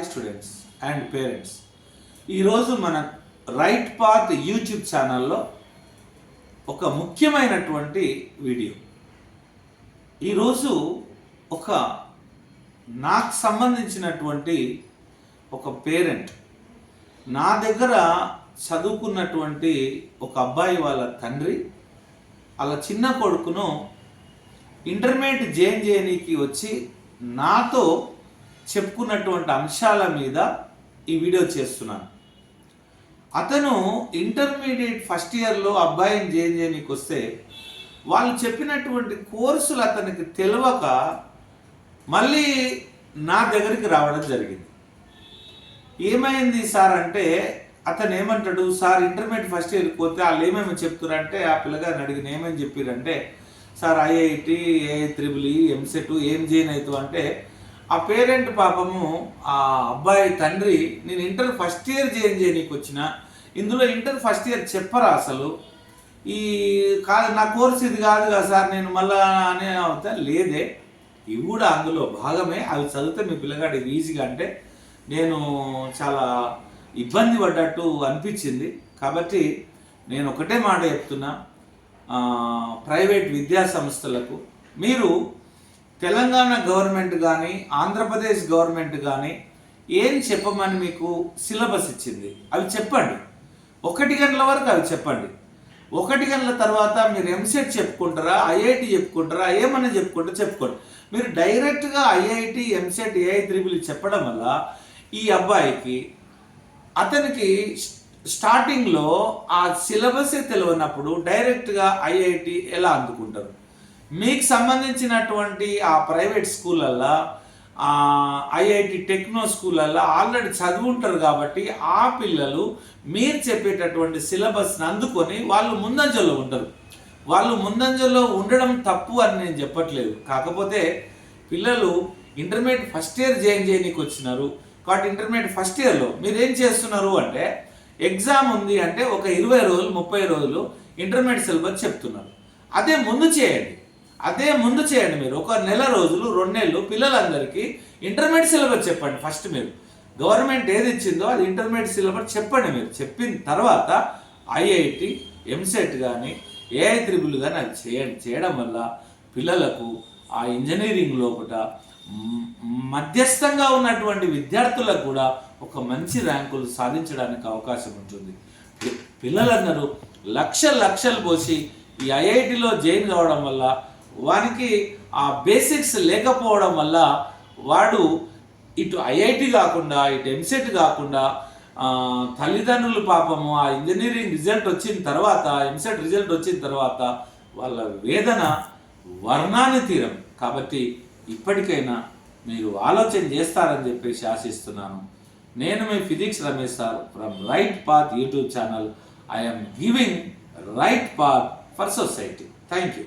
Hi students and parents ఈరోజు మన right path YouTube ఛానల్లో ఒక ముఖ్యమైనటువంటి వీడియో ఈరోజు ఒక నాకు సంబంధించినటువంటి ఒక పేరెంట్ నా దగ్గర చదువుకున్నటువంటి ఒక అబ్బాయి వాళ్ళ తండ్రి వాళ్ళ చిన్న కొడుకును ఇంటర్మీడియట్ జేఎన్జేఎన్ఈకి e వచ్చి నాతో చెప్పుకున్నటువంటి అంశాల మీద ఈ వీడియో చేస్తున్నాను. అతను ఇంటర్మీడియట్ ఫస్ట్ ఇయర్లో అబ్బాయిని జేఎన్జేనికి వస్తే వాళ్ళు చెప్పినటువంటి కోర్సులు అతనికి తెలియక మళ్ళీ నా దగ్గరికి రావడం జరిగింది. ఏమైంది సార్ అంటే అతను ఏమంటాడు సార్ ఇంటర్మీడియట్ ఫస్ట్ ఇయర్కి పోతే వాళ్ళు ఏమేమి చెప్తున్నారంటే ఆ పిల్లగారిని అడిగిన ఏమేమి చెప్పారంటే sir IIT AI triple E EAMCET ఏం చేయను అవుతావు? అంటే ఆ పేరెంట్ పాపము ఆ అబ్బాయి తండ్రి నేను ఇంటర్ ఫస్ట్ ఇయర్ జాయిన్ చేయనీకి వచ్చిన ఇందులో ఇంటర్ ఫస్ట్ ఇయర్ చెప్పరా అసలు? ఈ కాదు నా కోర్స్ ఇది కాదు కదా సార్ నేను మళ్ళా అనే అవుతా? లేదే. ఇవి కూడా అందులో భాగమే. అవి చదివితే మీ పిల్లగాడు ఈజీగా అంటే నేను చాలా ఇబ్బంది పడ్డట్టు అనిపించింది. కాబట్టి నేను ఒకటే మాట చెప్తున్నా. ప్రైవేట్ విద్యా సంస్థలకు మీరు తెలంగాణ గవర్నమెంట్ కానీ ఆంధ్రప్రదేశ్ గవర్నమెంట్ కానీ ఏం చెప్పమని మీకు సిలబస్ ఇచ్చింది? అవి చెప్పండి. ఒకటి గంటల వరకు అవి చెప్పండి. ఒకటి గంటల తర్వాత మీరు ఎంసెట్ చెప్పుకుంటారా ఐఐటి చెప్పుకుంటారా ఏమన్నా చెప్పుకుంటారా చెప్పుకోండి. మీరు డైరెక్ట్గా ఐఐటి ఎంసెట్ ఏఐ త్రిబుల్ చెప్పడం వల్ల ఈ అబ్బాయికి అతనికి స్టార్టింగ్లో ఆ సిలబసే తెలియనప్పుడు డైరెక్ట్గా ఐఐటి ఎలా అందుకుంటారు? మీకు సంబంధించినటువంటి ఆ ప్రైవేట్ స్కూళ్ళల్లో ఐఐటి టెక్నో స్కూళ్ళల్లో ఆల్రెడీ చదువుంటారు కాబట్టి ఆ పిల్లలు మీరు చెప్పేటటువంటి సిలబస్ని అందుకొని వాళ్ళు ముందంజలో ఉంటారు. వాళ్ళు ముందంజలో ఉండడం తప్పు అని నేను చెప్పట్లేదు. కాకపోతే పిల్లలు ఇంటర్మీడియట్ ఫస్ట్ ఇయర్ జాయిన్ చేయనీకి వచ్చినారు. కాబట్టి ఇంటర్మీడియట్ ఫస్ట్ ఇయర్లో మీరు ఏం చేస్తున్నారు అంటే ఎగ్జామ్ ఉంది అంటే ఒక ఇరవై రోజులు ముప్పై రోజులు ఇంటర్మీడియట్ సిలబస్ చెప్తున్నారు. అదే ముందు చేయండి. అదే ముందు చేయండి మీరు. ఒక నెల రోజులు రెండు నెలలు పిల్లలందరికీ ఇంటర్మీడియట్ సిలబస్ చెప్పండి ఫస్ట్ మీరు. గవర్నమెంట్ ఏది ఇచ్చిందో అది ఇంటర్మీడియట్ సిలబస్ చెప్పండి మీరు. చెప్పిన తర్వాత ఐఐటి ఎంసెట్ కానీ ఏఐ త్రిబుల్ కానీ అది చేయండి. చేయడం వల్ల పిల్లలకు ఆ ఇంజనీరింగ్ లోపల మధ్యస్థంగా ఉన్నటువంటి విద్యార్థులకు కూడా ఒక మంచి ర్యాంకులు సాధించడానికి అవకాశం ఉంటుంది. పిల్లలందరూ లక్ష లక్షలు పోసి ఈ ఐఐటిలో జాయిన్ కావడం వల్ల వానికి ఆ బేసిక్స్ లేకపోవడం వల్ల వాడు ఇటు ఐఐటి కాకుండా ఇటు ఎంసెట్ కాకుండా తల్లిదండ్రులు పాపము ఆ ఇంజనీరింగ్ రిజల్ట్ వచ్చిన తర్వాత ఎంసెట్ రిజల్ట్ వచ్చిన తర్వాత వాళ్ళ వేదన వర్ణాన్ని తీరం. కాబట్టి ఇప్పటికైనా మీరు ఆలోచన చేస్తారని చెప్పేసి ఆశిస్తున్నాను. నేను మీ physics Ramesh sir from right path YouTube channel. I'm giving right path for society. Thank you.